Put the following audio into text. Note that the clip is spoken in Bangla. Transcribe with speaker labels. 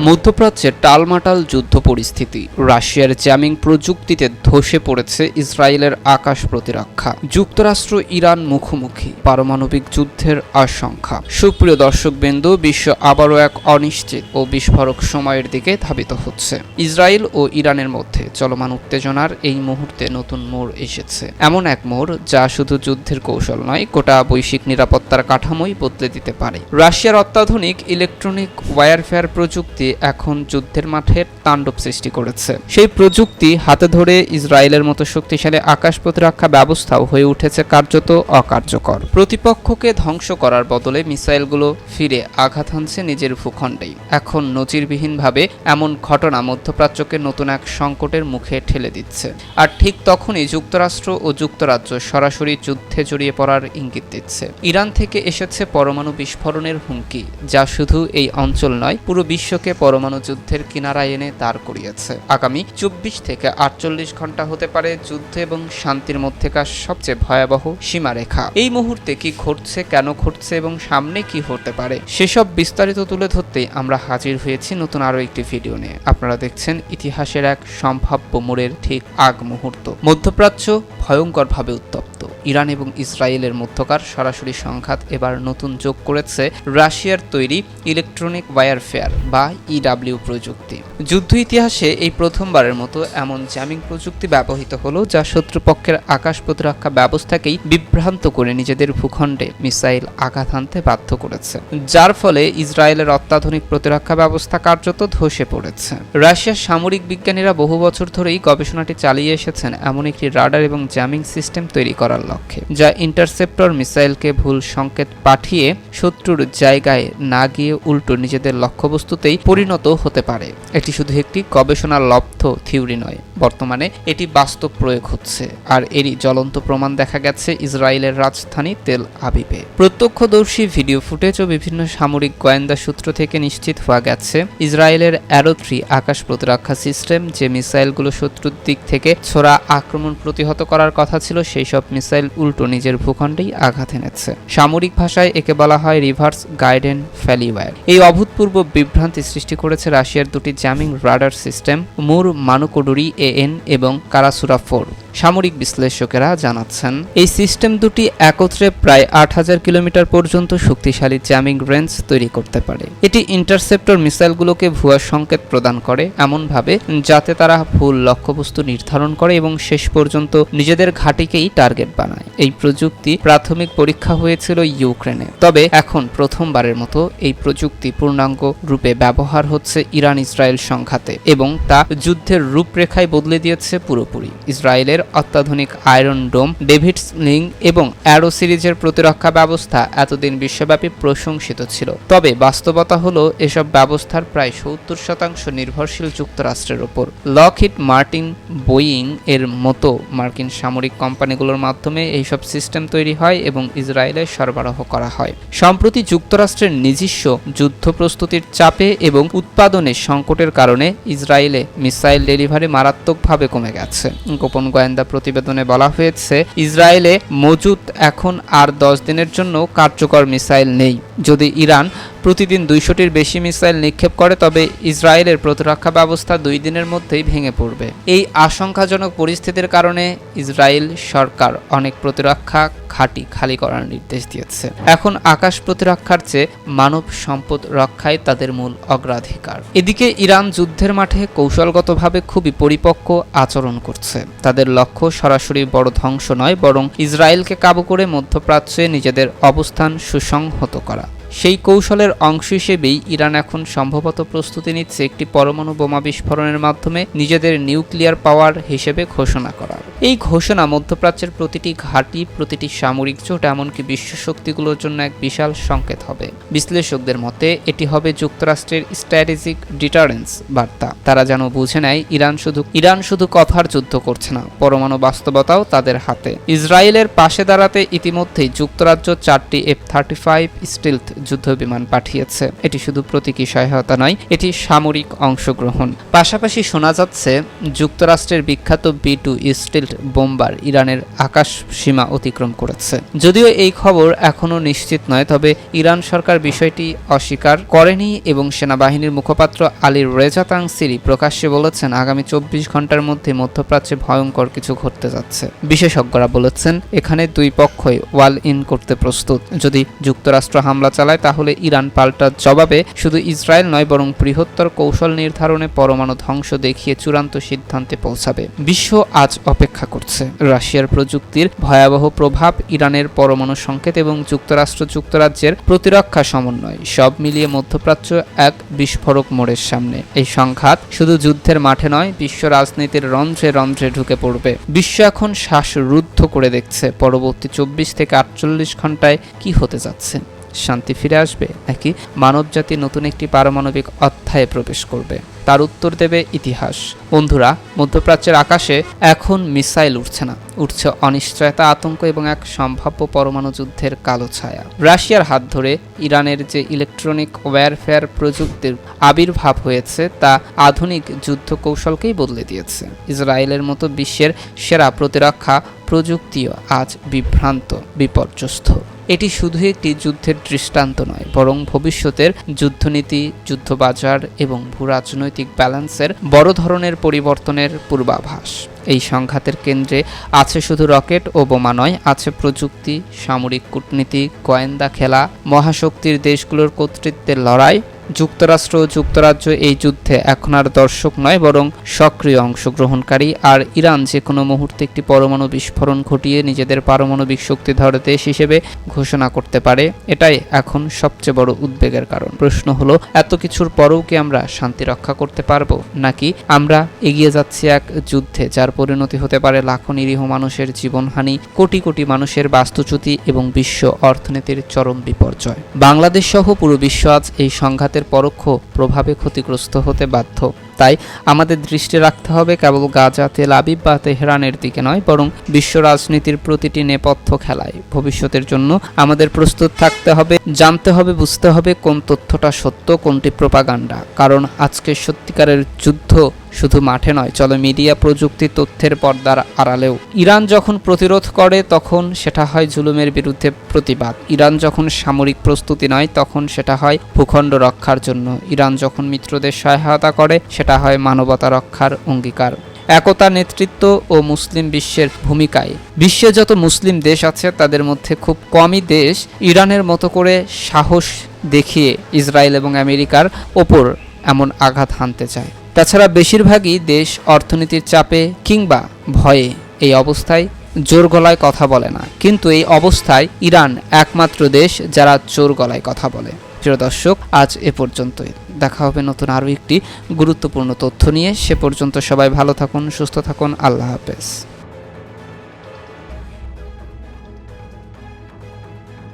Speaker 1: মধ্যপ্রাচ্যের টালমাটাল যুদ্ধ পরিস্থিতি। রাশিয়ার জ্যামিং প্রযুক্তিতে ধসে পড়েছে ইসরায়েলের আকাশ প্রতিরক্ষা। যুক্তরাষ্ট্র ইরান মুখোমুখি। পারমাণবিক যুদ্ধের আশঙ্কা। সুপ্রিয় দর্শকবৃন্দ, বিশ্ব আবারও এক অনিশ্চিত ও বিস্ফোরক সময়ের দিকে ধাবিত হচ্ছে। ইসরায়েল ও ইরানের মধ্যে চলমান উত্তেজনার এই মুহূর্তে নতুন মোড় এসেছে। এমন এক মোড় যা শুধু যুদ্ধের কৌশল নয়, গোটা বৈশ্বিক নিরাপত্তার কাঠামোই বদলে দিতে পারে। রাশিয়ার অত্যাধুনিক ইলেকট্রনিক ওয়ারফেয়ার প্রযুক্তি এখন যুদ্ধের মাঠে তাণ্ডব সৃষ্টি করেছে। সেই প্রযুক্তি হাতে ধরে ইসরায়েলের মতো শক্তিশালী আকাশ প্রতিরক্ষা ব্যবস্থাও হয়ে উঠেছে কার্যত অকার্যকর। প্রতিপক্ষকে ধ্বংস করার বদলে মিসাইলগুলো ফিরে আঘাত হানছে নিজের ভূখণ্ডেই। এখন নজিরবিহীনভাবে এমন ঘটনা মধ্যপ্রাচ্যকে নতুন এক সংকটের মুখে ঠেলে দিচ্ছে। আর ঠিক তখনই যুক্তরাষ্ট্র ও যুক্তরাজ্য সরাসরি যুদ্ধে জড়িয়ে পড়ার ইঙ্গিত দিচ্ছে। ইরান থেকে এসেছে পরমাণু বিস্ফোরণের হুমকি, যা শুধু এই অঞ্চল নয়, পুরো বিশ্বকে পরমাণু যুদ্ধের কিনারায় এনে দাঁড় করিয়েছে। আগামী চব্বিশ থেকে আটচল্লিশ ঘণ্টা হতে পারে যুদ্ধ এবং শান্তির মধ্যেকার সবচেয়ে ভয়াবহ সীমারেখা। এই মুহূর্তে কি ঘটছে, কেন ঘটছে এবং সামনে কি হতে পারে, সেসব বিস্তারিত তুলে ধরতেই আমরা হাজির হয়েছি নতুন আরও একটি ভিডিও নিয়ে। আপনারা দেখছেন ইতিহাসের এক সম্ভাব্য মোড়ের ঠিক আগ মুহূর্ত। মধ্যপ্রাচ্য ভয়ঙ্করভাবে উত্তপ্ত। ইরান এবং ইসরায়েলের মধ্যকার সরাসরি সংঘাত এবার নতুন যোগ করেছে রাশিয়ার তৈরি ইলেকট্রনিক ওয়ারফেয়ার বা ইডাব্লিউ প্রযুক্তি। যুদ্ধ ইতিহাসে এই প্রথমবারের মতো এমন জ্যামিং প্রযুক্তি ব্যবহৃত হলো যা শত্রুপক্ষের আকাশ প্রতিরক্ষা ব্যবস্থাকেই বিভ্রান্ত করে নিজেদের ভূখণ্ডে মিসাইল আঘাত আনতে বাধ্য করেছে, যার ফলে ইসরায়েলের অত্যাধুনিক প্রতিরক্ষা ব্যবস্থা কার্যত ধসে পড়েছে। রাশিয়ার সামরিক বিজ্ঞানীরা বহু বছর ধরেই গবেষণাটি চালিয়ে এসেছেন এমন একটি রাডার এবং জ্যামিং সিস্টেম তৈরি করার লক্ষ্যে। যা ইন্টারসেপ্টর মিসাইলকে ভুল সংকেত পাঠিয়ে শত্রুর জায়গায় না গিয়ে উল্টো নিজেদের লক্ষ্যবস্তুতেই পরিণত হতে পারে। এটি শুধু একটি গবেষণার লব্ধ থিওরি নয়, বর্তমানে এটি বাস্তব প্রয়োগ হচ্ছে। আর এরই জ্বলন্ত প্রমাণ দেখা গেছে ইসরায়েলের রাজধানী তেল আবিবে। প্রত্যক্ষদর্শী ভিডিও ফুটেজ ও বিভিন্ন সামরিক গোয়েন্দা সূত্র থেকে নিশ্চিত হওয়া গেছে, ইসরায়েলের অ্যারো থ্রি আকাশ প্রতিরক্ষা সিস্টেম যে মিসাইলগুলো শত্রুর দিক থেকে ছোড়া আক্রমণ প্রতিহত করার কথা ছিল, সেই সব মিসাইল উল্টো নিজের ভূখণ্ডেই আঘাত এনেছে। সামরিক ভাষায় একে বলা হয় রিভার্স গাইডেন ফ্যালিওয়ার এই অভূতপূর্ব বিভ্রান্তি সৃষ্টি করেছে রাশিয়ার দুটি জ্যামিং রাডার সিস্টেম, মুর মানুকোডুরি এন এবং কারাসুরা ফোর। সামরিক বিশ্লেষকেরা জানাচ্ছেন, এই সিস্টেম দুটি একত্রে প্রায় আট হাজার কিলোমিটার পর্যন্ত শক্তিশালী জ্যামিং রেঞ্জ তৈরি করতে পারে। এটি ইন্টারসেপ্টর মিসাইলগুলোকে ভুয়া সংকেত প্রদান করে এমনভাবে, যাতে তারা ভুল লক্ষ্যবস্তু নির্ধারণ করে এবং শেষ পর্যন্ত নিজেদের ঘাঁটিকেই টার্গেট বানায়। এই প্রযুক্তি প্রাথমিক পরীক্ষা হয়েছিল ইউক্রেনে। তবে এখন প্রথমবারের মতো এই প্রযুক্তি পূর্ণাঙ্গ রূপে ব্যবহার হচ্ছে ইরান ইসরায়েল সংঘাতে এবং তা যুদ্ধের রূপরেখায় বদলে দিয়েছে পুরোপুরি। ইসরায়েলের অত্যাধুনিক আয়রন ডোম ডেভিডস লিং এবং অ্যারো সিরিজের প্রতিরক্ষা ব্যবস্থা এতদিন বিশ্বব্যাপী প্রশংসিত ছিল। তবে বাস্তবতা হলো, এসব ব্যবস্থার প্রায় সত্তর শতাংশ নির্ভরশীল যুক্তরাষ্ট্রের ওপর। লকহিট মার্টিন বোয়িং এর মতো মার্কিন সামরিক কোম্পানিগুলোর মাধ্যমে এইসব সিস্টেম তৈরি হয় এবং ইসরায়েলে সরবরাহ করা হয়। সম্প্রতি যুক্তরাষ্ট্রের নিজস্ব যুদ্ধ প্রস্তুতির চাপে এবং উৎপাদনের সংকটের কারণে ইসরায়েলে মিসাইল ডেলিভারি মারাত্মকভাবে কমে গেছে। গোপন গোয়েন্দা প্রতিবেদনে বলা হয়েছে, ইসরায়েলে মজুদ এখন আর দশ দিনের জন্য কার্যকর মিসাইল নেই। যদি ইরান প্রতিদিন দুইশোটির বেশি মিসাইল নিক্ষেপ করে, তবে ইসরায়েলের প্রতিরক্ষা ব্যবস্থা দুই দিনের মধ্যেই ভেঙে পড়বে। এই আশঙ্কাজনক পরিস্থিতির কারণে ইসরায়েল সরকার অনেক প্রতিরক্ষা ঘাঁটি খালি করার নির্দেশ দিয়েছে। এখন আকাশ প্রতিরক্ষার চেয়ে মানব সম্পদ রক্ষায় তাদের মূল অগ্রাধিকার। এদিকে ইরান যুদ্ধের মাঠে কৌশলগতভাবে খুবই পরিপক্ক আচরণ করছে। তাদের লক্ষ্য সরাসরি বড় ধ্বংস নয়, বরং ইসরায়েলকে কাবু করে মধ্যপ্রাচ্যে নিজেদের অবস্থান সুসংহত করা। সেই কৌশলের অংশ হিসেবেই ইরান এখন সম্ভবত প্রস্তুতি নিচ্ছে একটি পরমাণু বোমা বিস্ফোরণের মাধ্যমে নিজেদের নিউক্লিয়ার পাওয়ার হিসেবে ঘোষণা করার। এই ঘোষণা মধ্যপ্রাচ্যের প্রতিটি ঘাঁটি, প্রতিটি সামরিক জোট, এমনকি বিশ্ব শক্তিগুলোর জন্য এক বিশাল সংকেত হবে। বিশ্লেষকদের মতে, এটি হবে যুক্তরাষ্ট্রের স্ট্র্যাটেজিক ডিটারেন্স বার্তা। তারা যেন বুঝে নেয়, ইরান শুধু ইরান শুধু কথার যুদ্ধ করছে না, পরমাণু বাস্তবতাও তাদের হাতে। ইসরায়েলের পাশে দাঁড়াতে ইতিমধ্যেই যুক্তরাজ্য চারটি এফ থার্টি ফাইভ স্টিলথ যুদ্ধ বিমান পাঠিয়েছে। এটি শুধু প্রতীকী সহায়তা নয়, এটি সামরিক অংশগ্রহণ। পাশাপাশি শোনা যাচ্ছে, যুক্তরাষ্ট্রের বিখ্যাত বি টু স্টিল্ট বোম্বার ইরানের আকাশ সীমা অতিক্রম করেছে। যদিও এই খবর এখনও নিশ্চিত নয়, তবে ইরান সরকার বিষয়টি অস্বীকার করেনি এবং সেনাবাহিনীর মুখপাত্র আলী রেজা তাংসিরি প্রকাশ্যে বলেছেন, আগামী চব্বিশ ঘণ্টার মধ্যে মধ্যপ্রাচ্যে ভয়ঙ্কর কিছু ঘটতে যাচ্ছে। বিশেষজ্ঞরা বলেছেন, এখানে দুই পক্ষই ওয়াল ইন করতে প্রস্তুত। যদি যুক্তরাষ্ট্র হামলা চালায় তাহলে ইরান পাল্টা জবাবে শুধু ইসরায়েল নয়, বরং বৃহত্তর কৌশল নির্ধারণে পরমাণু ধ্বংস দেখিয়ে চূড়ান্ত সিদ্ধান্তে পৌঁছাবে। বিশ্ব আজ অপেক্ষা করছে। রাশিয়ার প্রযুক্তির ভয়াবহ প্রভাব, ইরানের পরমাণু সংকেত এবং যুক্তরাষ্ট্র যুক্তরাজ্যের প্রতিরক্ষা সমন্বয়, সব মিলিয়ে মধ্যপ্রাচ্য এক বিস্ফোরক মোড়ের সামনে। এই সংঘাত শুধু যুদ্ধের মাঠে নয়, বিশ্ব রাজনীতির রন্ধ্রে রন্ধ্রে ঢুকে পড়বে। বিশ্ব এখন শ্বাসরুদ্ধ করে দেখছে, পরবর্তী চব্বিশ থেকে আটচল্লিশ ঘন্টায় কি হতে যাচ্ছে। শান্তি ফিরে আসবে নাকি মানবজাতি নতুন একটি পারমাণবিক অধ্যায়ে প্রবেশ করবে? তার উত্তর দেবে ইতিহাস। বন্ধুরা, মধ্যপ্রাচ্যের আকাশে এখন মিসাইল উঠছে না। উঠছে অনিশ্চয়তা, আতঙ্ক এবং এক সম্ভাব্য পরমাণু যুদ্ধের কালো ছায়া। রাশিয়ার হাত ধরে ইরানের যে ইলেকট্রনিক ওয়ারফেয়ার প্রযুক্তির আবির্ভাব হয়েছে, তা আধুনিক যুদ্ধ কৌশলকেই বদলে দিয়েছে। ইসরায়েলের মতো বিশ্বের সেরা প্রতিরক্ষা প্রযুক্তিও আজ বিভ্রান্ত, বিপর্যস্ত। এটি শুধু একটি যুদ্ধের দৃষ্টান্ত নয়, বরং ভবিষ্যতের যুদ্ধনীতি, যুদ্ধবাজার এবং ভূরাজনৈতিক ব্যালেন্সের বড় ধরনের পরিবর্তনের পূর্বাভাস। এই সংঘাতের কেন্দ্রে আছে শুধু রকেট ও বোমা নয়, আছে প্রযুক্তি, সামরিক কূটনীতি, গোয়েন্দা খেলা, মহাশক্তির দেশগুলোর কর্তৃত্বের লড়াই যুক্তরাষ্ট্র যুক্তরাজ্য এই যুদ্ধে এখন আর দর্শক নয়, বরং সক্রিয় অংশগ্রহণকারী। আর ইরান যে কোনো মুহূর্তে একটি পরমাণু বিস্ফোরণ ঘটিয়ে নিজেদের পারমাণবিক শক্তিধর দেশ হিসেবে ঘোষণা করতে পারে, এটাই এখন সবচেয়ে বড় উদ্বেগের কারণ। প্রশ্ন হলো, এত কিছুর পরেও কি আমরা শান্তি রক্ষা করতে পারব? নাকি আমরা এগিয়ে যাচ্ছি এক যুদ্ধে যার পরিণতি হতে পারে লাখো নিরীহ মানুষের জীবনহানি, কোটি কোটি মানুষের বাস্তুচ্যুতি এবং বিশ্ব অর্থনীতির চরম বিপর্যয়? বাংলাদেশ সহ পুরো বিশ্ব আজ এই সংঘাতের পরোক্ষ প্রভাবে ক্ষতিগ্রস্ত হতে বাধ্য। তাই আমাদের দৃষ্টি রাখতে হবে কেবল গাজা, তেল আবিব বা তেহরানের দিকে নয়, বরং বিশ্ব রাজনীতির প্রতিটি নেপথ্য খেলায়। ভবিষ্যতের জন্য আমাদের প্রস্তুত থাকতে হবে, জানতে হবে, বুঝতে হবে কোন তথ্যটা সত্য, কোনটি প্রপাগান্ডা। কারণ আজকের সত্যিকারের যুদ্ধ শুধু মাঠে নয়, চলে মিডিয়া প্রযুক্তি তথ্যের পর্দার আড়ালেও। ইরান যখন প্রতিরোধ করে, তখন সেটা হয় জুলুমের বিরুদ্ধে প্রতিবাদ। ইরান যখন সামরিক প্রস্তুতি নয়, তখন সেটা হয় ভূখণ্ড রক্ষার জন্য। ইরান যখন মিত্রদের সহায়তা করে সেটা হয় মানবতা রক্ষার অঙ্গীকার। একতা নেতৃত্ব ও মুসলিম বিশ্বের ভূমিকায়। বিশ্বে যত মুসলিম দেশ আছে, তাদের মধ্যে খুব কমই দেশ ইরানের মতো করে সাহস দেখিয়ে ইসরায়েল এবং আমেরিকার ওপর এমন আঘাত হানতে চায়। তাছাড়া বেশিরভাগই দেশ অর্থনীতির চাপে কিংবা ভয়ে এই অবস্থায় জোর গলায় কথা বলে না। কিন্তু এই অবস্থায় ইরান একমাত্র দেশ যারা জোর গলায় কথা বলে। প্রিয় দর্শক, আজ এ পর্যন্তই। দেখা হবে নতুন আরও একটি গুরুত্বপূর্ণ তথ্য নিয়ে। সে পর্যন্ত সবাই ভালো থাকুন, সুস্থ থাকুন। আল্লাহ হাফেজ।